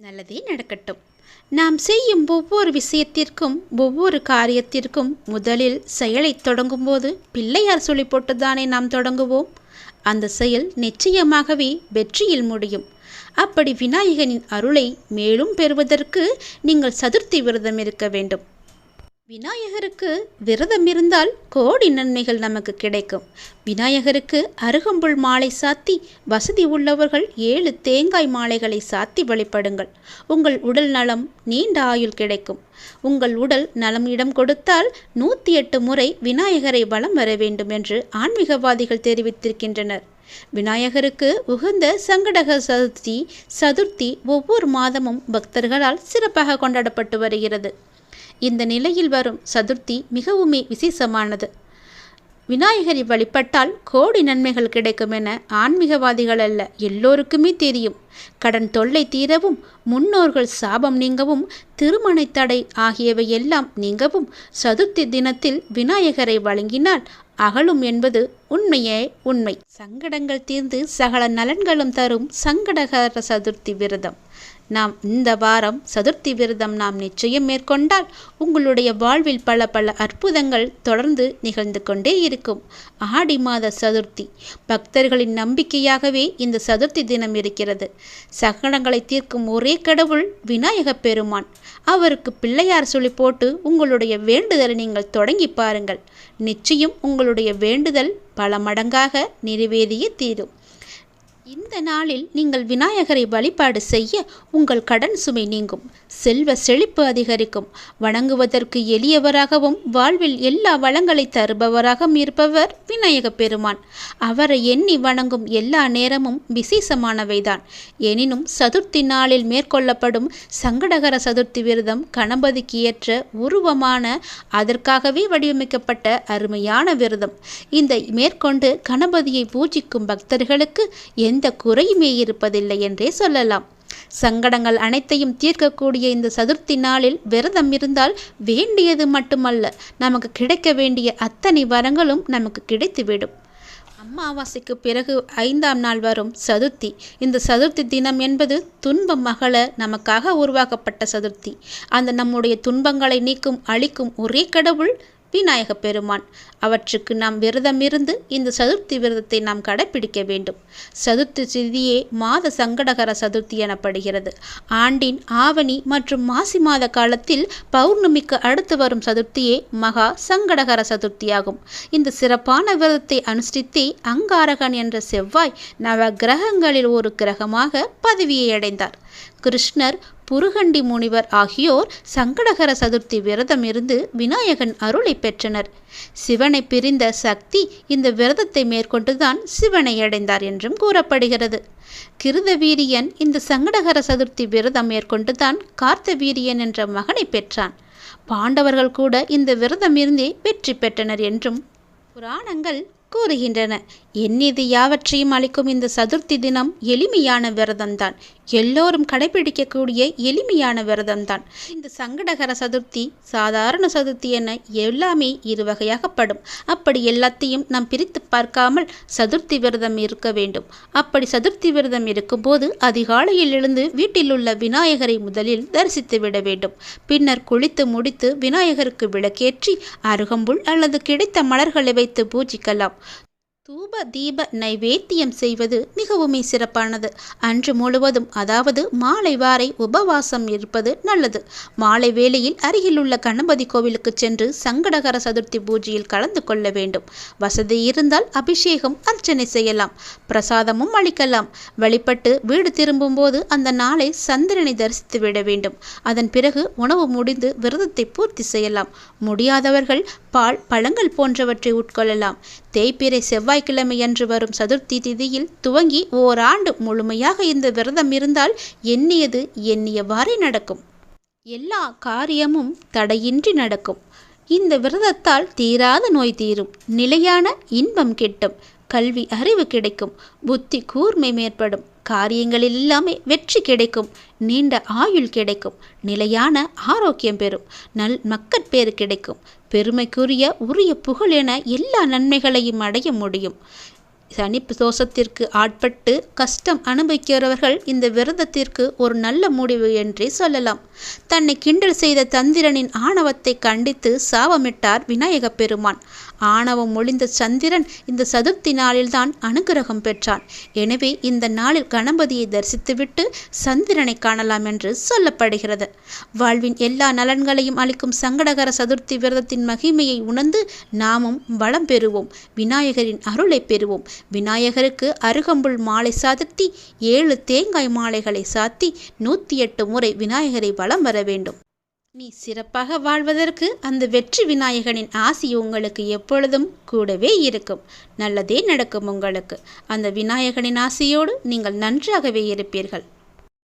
நல்லதே நடக்கட்டும். நாம் செய்யும் ஒவ்வொரு விஷயத்திற்கும் ஒவ்வொரு காரியத்திற்கும் முதலில் செயலை தொடங்கும்போது பிள்ளையார் சொல்லி போட்டுதானே நாம் தொடங்குவோம்? அந்த செயல் நிச்சயமாகவே வெற்றியில் முடியும். அப்படி விநாயகனின் அருளை மேலும் பெறுவதற்கு நீங்கள் சதுர்த்தி விரதம் இருக்க வேண்டும். விநாயகருக்கு விரதம் இருந்தால் கோடி நன்மைகள் நமக்கு கிடைக்கும். விநாயகருக்கு அருகம்புல் மாலை சாத்தி வசதி உள்ளவர்கள் ஏழு தேங்காய் மாலைகளை சாத்தி வழிபடுங்கள். உங்கள் உடல் நலம் நீண்ட ஆயுள் கிடைக்கும். உங்கள் உடல் நலம் இடம் கொடுத்தால் நூற்றி எட்டு முறை விநாயகரை வலம் வர வேண்டும் என்று ஆன்மீகவாதிகள் தெரிவித்திருக்கின்றனர். விநாயகருக்கு உகந்த சங்கடக சதுர்த்தி சதுர்த்தி ஒவ்வொரு மாதமும் பக்தர்களால் சிறப்பாக கொண்டாடப்பட்டு வருகிறது. இந்த நிலையில் வரும் சதுர்த்தி மிகவுமே விசேஷமானது. விநாயகரை வழிபட்டால் கோடி நன்மைகள் கிடைக்கும் என ஆன்மீகவாதிகள் அல்ல எல்லோருக்குமே தெரியும். கடன் தொல்லை தீரவும் முன்னோர்கள் சாபம் நீங்கவும் திருமண தடை ஆகியவை எல்லாம் நீங்கவும் சதுர்த்தி தினத்தில் விநாயகரை வழங்கினால் அகலும் என்பது உண்மையே உண்மை. சங்கடங்கள் தீர்ந்து சகல நலன்களும் தரும் சங்கடகர சதுர்த்தி விரதம். நாம் இந்த வாரம் சதுர்த்தி விரதம் நாம் நிச்சயம் மேற்கொண்டால் உங்களுடைய வாழ்வில் பல பல அற்புதங்கள் தொடர்ந்து நிகழ்ந்து கொண்டே இருக்கும். ஆடி மாத சதுர்த்தி. பக்தர்களின் நம்பிக்கையாகவே இந்த சதுர்த்தி தினம் இருக்கிறது. சகடங்களை தீர்க்கும் ஒரே கடவுள் விநாயக பெருமான். அவருக்கு பிள்ளையார் சொல்லி போட்டு உங்களுடைய வேண்டுதலை நீங்கள் தொடங்கி பாருங்கள். நிச்சயம் உங்களுடைய வேண்டுதல் பல மடங்காக நிறைவேறியே தீரும். இந்த நாளில் நீங்கள் விநாயகரை வழிபாடு செய்ய உங்கள் கடன் சுமை நீங்கும். செல்வ செழிப்பு அதிகரிக்கும். வணங்குவதற்கு எளியவராகவும் வாழ்வில் எல்லா வளங்களை தருபவராகவும் இருப்பவர் விநாயக பெருமான். அவரை எண்ணி வணங்கும் எல்லா நேரமும் விசேஷமானவைதான். எனினும் சதுர்த்தி நாளில் மேற்கொள்ளப்படும் சங்கடகர சதுர்த்தி விரதம் கணபதிக்கு ஏற்ற உருவமான அதற்காகவே வடிவமைக்கப்பட்ட அருமையான விரதம். இந்த மேற்கொண்டு கணபதியை பூஜிக்கும் பக்தர்களுக்கு எந்த குறையுமே இருப்பதில்லை என்றே சொல்லலாம். சங்கடங்கள் அனைத்தையும் தீர்க்கக்கூடிய இந்த சதுர்த்தி நாளில் விரதம் இருந்தால் வேண்டியது மட்டுமல்ல நமக்கு கிடைக்க வேண்டிய அத்தனை வரங்களும் நமக்கு கிடைத்துவிடும். அமாவாசைக்கு பிறகு ஐந்தாம் நாள் வரும் சதுர்த்தி. இந்த சதுர்த்தி தினம் என்பது துன்பம் மகள நமக்காக உருவாக்கப்பட்ட சதுர்த்தி. அந்த நம்முடைய துன்பங்களை நீக்கும் அழிக்கும் ஒரே கடவுள் விநாயக பெருமான். அவற்றுக்கு நாம் விரதம் இருந்து இந்த சதுர்த்தி விரதத்தை நாம் கடைபிடிக்க வேண்டும். சதுர்த்தி திதியே மாத சங்கடகர சதுர்த்தி எனப்படுகிறது. ஆண்டின் ஆவணி மற்றும் மாசி மாத காலத்தில் பௌர்ணமிக்கு அடுத்து வரும் சதுர்த்தியே மகா சங்கடகர சதுர்த்தியாகும். இந்த சிறப்பான விரதத்தை அனுஷ்டித்தே அங்காரகன் என்ற செவ்வாய் நவ கிரகங்களில் ஒரு கிரகமாக பதவியை அடைந்தார். கிருஷ்ணர் புருகண்டி முனிவர் ஆகியோர் சங்கடகர சதுர்த்தி விரதம் இருந்து விநாயகன் அருளை பெற்றனர். சிவனை பிரிந்த சக்தி இந்த விரதத்தை மேற்கொண்டுதான் சிவனை அடைந்தார் என்றும் கூறப்படுகிறது. கிருதவீரியன் இந்த சங்கடகர சதுர்த்தி விரதம் மேற்கொண்டுதான் கார்த்தவீரியன் என்ற மகனை பெற்றான். பாண்டவர்கள் கூட இந்த விரதம் இருந்தே வெற்றி பெற்றனர் என்றும் புராணங்கள் கூறுகின்றன. எண்ணிது யாவற்றையும் அளிக்கும் இந்த சதுர்த்தி தினம் எளிமையான விரதம்தான். எல்லோரும் கடைபிடிக்கக்கூடிய எளிமையான விரதம்தான். இந்த சங்கடகர சதுர்த்தி சாதாரண சதுர்த்தி என எல்லாமே இரு வகையாகப்படும் அப்படி எல்லாத்தையும் நாம் பிரித்து பார்க்காமல் சதுர்த்தி விரதம் இருக்க வேண்டும். அப்படி சதுர்த்தி விரதம் இருக்கும்போது அதிகாலையில் எழுந்து வீட்டில் உள்ள விநாயகரை முதலில் தரிசித்து விட வேண்டும். பின்னர் குளித்து முடித்து விநாயகருக்கு விளக்கேற்றி அருகம்புல் அல்லது கிடைத்த மலர்களை வைத்து பூஜிக்கலாம். தூப தீப நைவேத்தியம் செய்வது மிகவுமே சிறப்பானது. அன்று முழுவதும் அதாவது மாலை வாரை உபவாசம் இருப்பது நல்லது. மாலை வேளையில் அருகிலுள்ள கணபதி கோவிலுக்கு சென்று சங்கடகர சதுர்த்தி பூஜையில் கலந்து கொள்ள வேண்டும். வசதி இருந்தால் அபிஷேகம் அர்ச்சனை செய்யலாம். பிரசாதமும் அளிக்கலாம். வழிபட்டு வீடு திரும்பும்போது அந்த நாளை சந்திரனை தரிசித்து விட வேண்டும். அதன் பிறகு உணவு முடிந்து விரதத்தை பூர்த்தி செய்யலாம். முடியாதவர்கள் பால் பழங்கள் போன்றவற்றை உட்கொள்ளலாம். தேய்பிறை செவ்வாய்க்கிழமை அன்று வரும் சதுர்த்தி திதியில் துவங்கி ஓராண்டு முழுமையாக இந்த விரதம் இருந்தால் எண்ணியது எண்ணியவாறே நடக்கும். எல்லா காரியமும் தடையின்றி நடக்கும். இந்த விரதத்தால் தீராத நோய் தீரும். நிலையான இன்பம் கிட்டும். கல்வி அறிவு கிடைக்கும். புத்தி கூர்மை மேற்படும். காரியங்களில் எல்லாமே வெற்றி கிடைக்கும் நீண்ட ஆயுள் கிடைக்கும் நிலையான ஆரோக்கியம் பெறும் நல் மக்கட்பேறு கிடைக்கும் பெருமைக்குரிய உரிய புகழ் என எல்லா நன்மைகளையும் அடைய முடியும். சனி தோஷத்திற்கு ஆட்பட்டு கஷ்டம் அனுபவிக்கிறவர்கள் இந்த விரதத்திற்கு ஒரு நல்ல முடிவு என்றே சொல்லலாம். தன்னை கிண்டல் செய்த தந்திரனின் ஆணவத்தை கண்டித்து சாபமிட்டார் விநாயகப் பெருமான். ஆணவம் ஒளிந்த சந்திரன் இந்த சதுர்த்தி நாளில்தான் அனுகிரகம் பெற்றான். எனவே இந்த நாளில் கணபதியை தரிசித்துவிட்டு சந்திரனை காணலாம் என்று சொல்லப்படுகிறது. வாழ்வின் எல்லா நலன்களையும் அளிக்கும் சங்கடகர சதுர்த்தி விரதத்தின் மகிமையை உணர்ந்து நாமும் வளம் பெறுவோம். விநாயகரின் அருளை பெறுவோம். விநாயகருக்கு அருகம்புல் மாலை சாதித்தி ஏழு தேங்காய் மாலைகளை சாத்தி நூற்றி எட்டு முறை விநாயகரை வலம் வர வேண்டும். நீ சிறப்பாக வாழ்வதற்கு அந்த வெற்றி விநாயகனின் ஆசி உங்களுக்கு எப்பொழுதும் கூடவே இருக்கும். நல்லதே நடக்கும் உங்களுக்கு. அந்த விநாயகனின் ஆசியோடு நீங்கள் நன்றாகவே இருப்பீர்கள்.